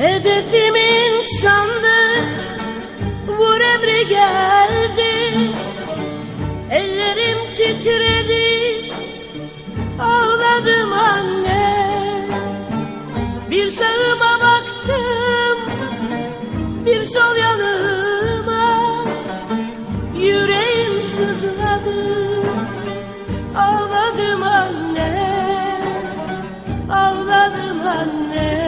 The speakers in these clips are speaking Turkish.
Hedefimin sandı Vur emri geldi. Ellerim titredi. Ağladım anne. Bir sağıma baktım. Bir sol yanıma. Yüreğim sızladı. Ağladım anne. Ağladım anne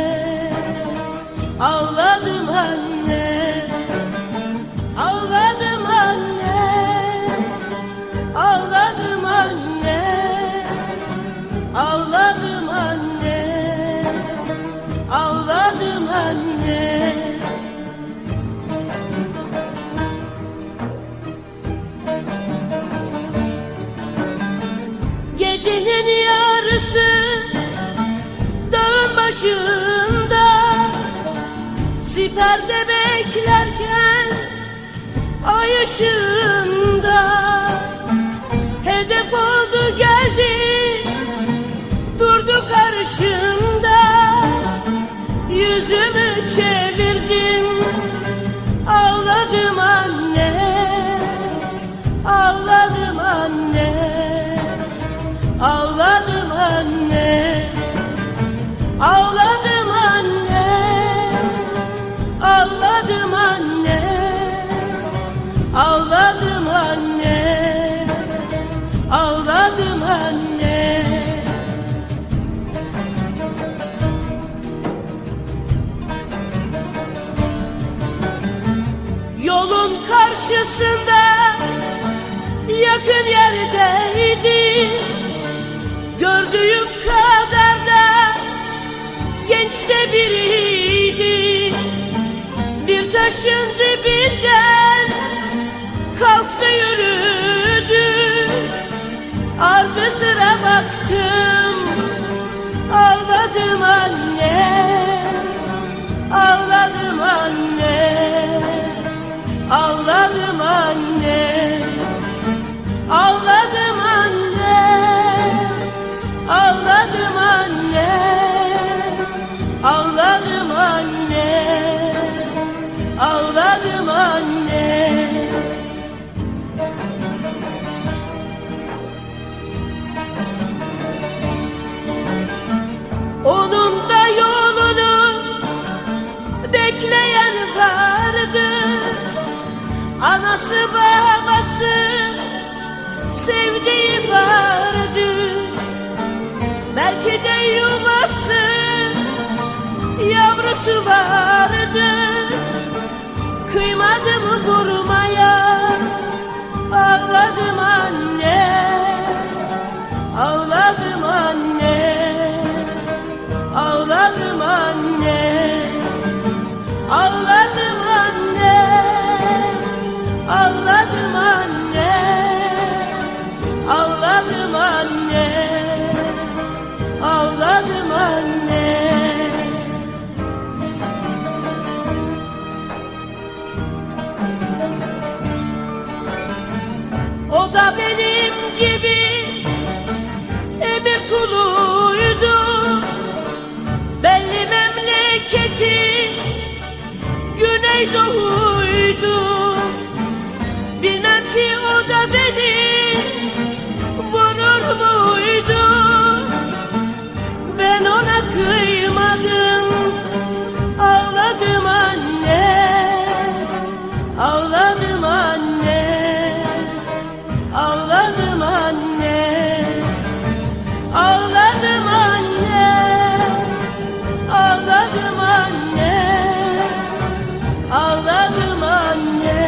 Anne Gecenin yarısı dağın başında. Siperde beklerken ay ışığında çevirdim ağladım anne Ağladım anne Ağladım anne Ağladım anne Ağladım anne Ağladım anne Ağladım anne karşısında yakın yerdeydi. Gördüğüm kadar da genç de biriydi. Bir taşın dibinden kalktı yürüdü. Ardı sıra baktım ağladım anne Ağladım anne Ağladım anne Ağladım anne Ağladım anne. Onun da yolunu bekleyen vardı. Anası babası vardı Kıymadım durmaya ağladım anne Da benim gibi emir kuluydu. Belli memleketi Güneydoğuydu temannya